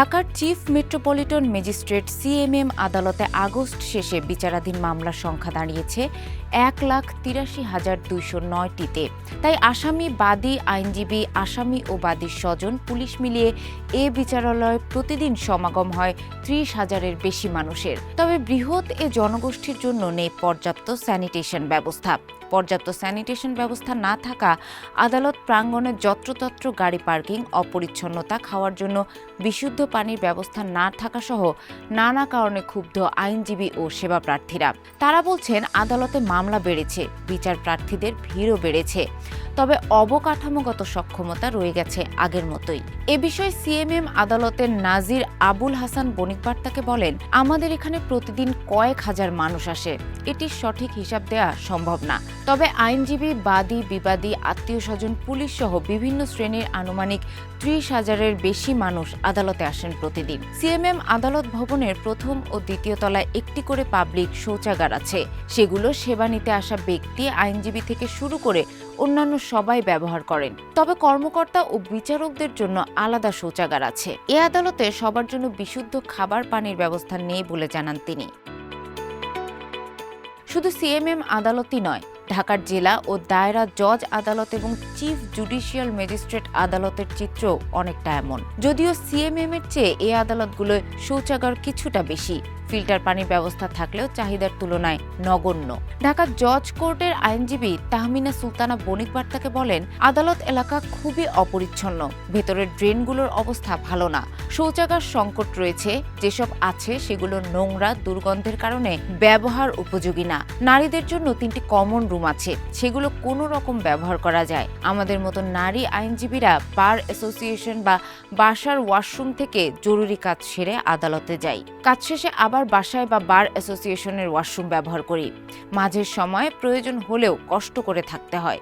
ঢাকার chief metropolitan magistrate CMM আদালতে August শেষে বিচারাধীন মামলার সংখ্যা দাঁড়িয়েছে এক লাখ তিরাশি হাজার দুইশো নয়টিতে। তাই আসামি, বাদী, আইনজীবী, আসামি ও বাদীর স্বজন পুলিশ মিলিয়ে এ বিচারালয়ে প্রতিদিন সমাগম হয় ত্রিশ হাজারের বেশি মানুষের। তবে বৃহৎ এ জনগোষ্ঠীর জন্য নেই পর্যাপ্ত স্যানিটেশন ব্যবস্থা। পর্যাপ্ত স্যানিটেশন ব্যবস্থা না থাকা, আদালত প্রাঙ্গণে যত্রতত্র গাড়ি পার্কিং, অপরিচ্ছন্নতা খাওয়ার জন্য বিশুদ্ধ পানির ব্যবস্থা না থাকা সহ নানা কারণে ক্ষুব্ধ আইনজীবী ও সেবা প্রার্থীরা। তারা বলছেন, আদালতে মামলা বেড়েছে, বিচার প্রার্থীদের ভিড়ও বেড়েছে, তবে অবকাঠামোগত সক্ষমতা রয়ে গেছে আগের মতোই। এ বিষয়ে সিএমএম আদালতের নাজির আবুল হাসান বণিকবার্তাকে বলেন, আমাদের এখানে প্রতিদিন কয়েক হাজার মানুষ আসে। এটির সঠিক হিসাব দেওয়া সম্ভব না। তবে আইনজীবী, বাদী, বিবাদী আত্মীয় স্বজন পুলিশ সহ বিভিন্ন শ্রেণির আনুমানিক ত্রিশ হাজারের বেশি মানুষ আদালতে আসেন প্রতিদিন। সিএমএম আদালত ভবনের প্রথম ও দ্বিতীয় তলায় একটি করে পাবলিক শৌচাগার আছে। সেগুলো সেবা নিতে আসা ব্যক্তি, আইনজীবী থেকে শুরু করে অন্যান্য সবাই ব্যবহার করেন। তবে কর্মকর্তা ও বিচারকদের জন্য আলাদা শৌচাগার আছে। এ আদালতে সবার জন্য বিশুদ্ধ খাবার, পানির ব্যবস্থা নেই বলে জানান তিনি। শুধু সিএমএম আদালতই নয় ঢাকার জেলা ও দায়রা জজ আদালত এবং চিফ জুডিশিয়াল ম্যাজিস্ট্রেট আদালতের চিত্র অনেকটা এমন। যদিও সিএমএম এর চেয়ে এই আদালতগুলোয় শৌচাগার কিছুটা বেশি। ফিল্টার পানির ব্যবস্থা থাকলেও চাহিদার তুলনায় নগণ্য। ঢাকা জজ কোর্টের আইনজীবী তাহমিনা সুলতানা বণিক বার্তাকে বলেন, আদালত এলাকা খুবই অপরিচ্ছন্ন, ভেতরের ড্রেনগুলোর অবস্থা ভালো না। শৌচাগার সংকট রয়েছে, যেসব আছে সেগুলো নোংরা, দুর্গন্ধের কারণে ব্যবহার উপযোগী না। নারীদের জন্য তিনটি কমন রুম আছে, সেগুলো কোনো রকম ব্যবহার করা যায়। আমাদের মতো নারী আইনজীবীরা বার অ্যাসোসিয়েশন বা বাসার ওয়াশরুম থেকে জরুরি কাজ সেরে আদালতে যাই কাজ শেষে আবার বাসায় বা বার অ্যাসোসিয়েশনের ওয়াশরুম ব্যবহার করি। মাঝের সময় প্রয়োজন হলেও কষ্ট করে থাকতে হয়।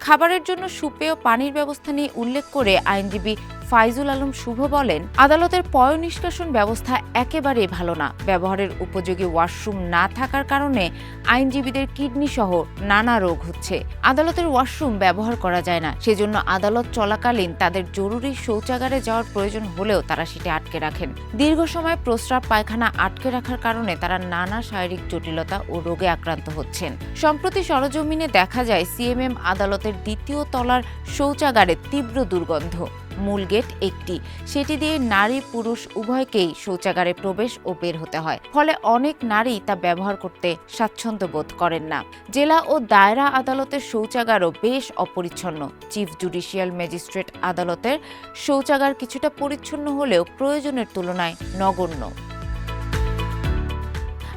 খাবারের জন্য সুপেয় পানির ব্যবস্থা নিয়ে উল্লেখ করে আইনজীবী ফাইজুল আলম শুভ বলেন, আদালতের পয় নিষ্কাশন ব্যবস্থা একেবারেই ভালো না। ব্যবহারের উপযোগী ওয়াশরুম না থাকার কারণে আইনজীবীদের কিডনি সহ নানা রোগ হচ্ছে। আদালতের ওয়াশরুম ব্যবহার করা যায় না, সেজন্য আদালত চলাকালীন তাদের জরুরি শৌচাগারে যাওয়ার প্রয়োজন হলেও তারা সেটি আটকে রাখেন। দীর্ঘ সময় প্রস্রাব পায়খানা আটকে রাখার কারণে তারা নানা শারীরিক জটিলতা ও রোগে আক্রান্ত হচ্ছেন। সম্প্রতি সরজমিনে দেখা যায়, সিএমএম আদালতের দ্বিতীয় তলার শৌচাগারে তীব্র দুর্গন্ধ। মূল গেট একটি। সেটি দিয়ে নারী পুরুষ উভয়কেই শৌচাগারে প্রবেশ ও বের হতে হয়। ফলে অনেক নারী তা ব্যবহার করতে স্বাচ্ছন্দ্য বোধ করেন না। জেলা ও দায়রা আদালতের শৌচাগারও বেশ অপরিচ্ছন্ন। চিফ জুডিশিয়াল ম্যাজিস্ট্রেট আদালতের শৌচাগার কিছুটা পরিচ্ছন্ন হলেও প্রয়োজনের তুলনায় নগণ্য।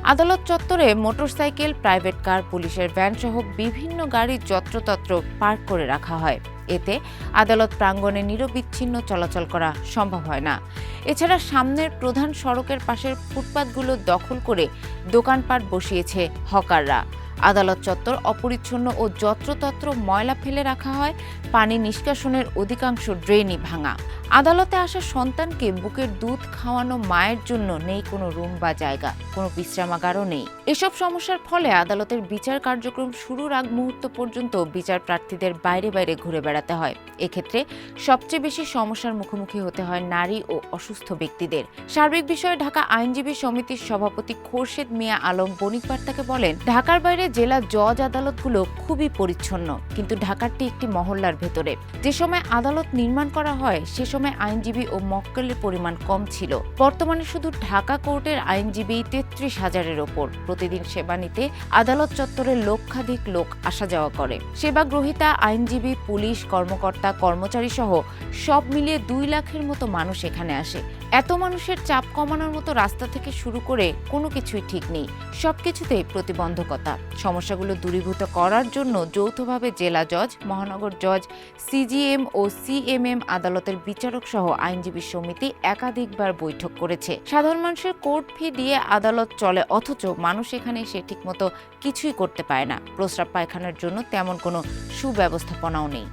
আদালত চত্বরে মোটরসাইকেল, প্রাইভেট কার, পুলিশের ভ্যান সহ বিভিন্ন গাড়ি যত্রতত্র পার্ক করে রাখা হয়। এতে আদালত প্রাঙ্গণে নিরবিচ্ছিন্ন চলাচল করা সম্ভব হয় না। এছাড়া সামনের প্রধান সড়কের পাশের ফুটপাতগুলো দখল করে দোকানপাট বসিয়েছে হকাররা। আদালত চত্বর অপরিচ্ছন্ন ও যত্রতত্র ময়লা ফেলে রাখা হয়, পানি নিষ্কাশনের অধিকাংশ ড্রেনই ভাঙা। আদালতে আসা সন্তানকে বুকের দুধ খাওয়ানো মায়ের জন্য নেই কোনো রুম বা জায়গা, কোনো বিশ্রামাগারও নেই। এসব সমস্যার ফলে আদালতের বিচার কার্যক্রম শুরুর আগ মুহূর্ত পর্যন্ত বিচার প্রার্থীদের বাইরে বাইরে ঘুরে বেড়াতে হয়। এক্ষেত্রে সবচেয়ে বেশি সমস্যার মুখোমুখি হতে হয় নারী ও অসুস্থ ব্যক্তিদের। সার্বিক বিষয়ে ঢাকা আইনজীবী সমিতির সভাপতি খোরশেদ মিয়া আলম বণিক বার্তাকে বলেন, ঢাকার বাইরে জেলা জজ আদালতগুলো খুবই পরিচ্ছন্ন, কিন্তু ঢাকারটি একটি মহল্লার ভেতরে। যে সময় আদালত নির্মাণ করা হয়, সে সময় আইনজীবী ও মক্কেলের পরিমাণ কম ছিল। বর্তমানে শুধু ঢাকা কোর্টের আইনজীবী তেত্রিশ হাজারের ওপর। প্রতিদিন সেবা নিতে আদালত চত্বরে লক্ষাধিক লোক আসা যাওয়া করে। সেবা গ্রহীতা, আইনজীবী, পুলিশ, কর্মকর্তা কর্মচারী সহ সব মিলিয়ে দুই লাখের মতো মানুষ এখানে আসে। এত মানুষের চাপ কমানোর মতো রাস্তা থেকে শুরু করে কোনো কিছুই ঠিক নেই। সব কিছুতেই প্রতিবন্ধকতা। সমস্যাগুলো দূরীভূত করার জন্য যৌথভাবে জেলা জজ, মহানগর জজ, সিজিএম ও সিএমএম আদালতের বিচারক সহ আইনজীবী সমিতি একাধিকবার বৈঠক করেছে। সাধারণ মানুষের কোর্ট ফি দিয়ে আদালত চলে, অথচ মানুষ এখানে সে ঠিকমতো কিছুই করতে পারে না। প্রস্রাব পায়খানার জন্য তেমন কোনো সুব্যবস্থাপনাও নেই।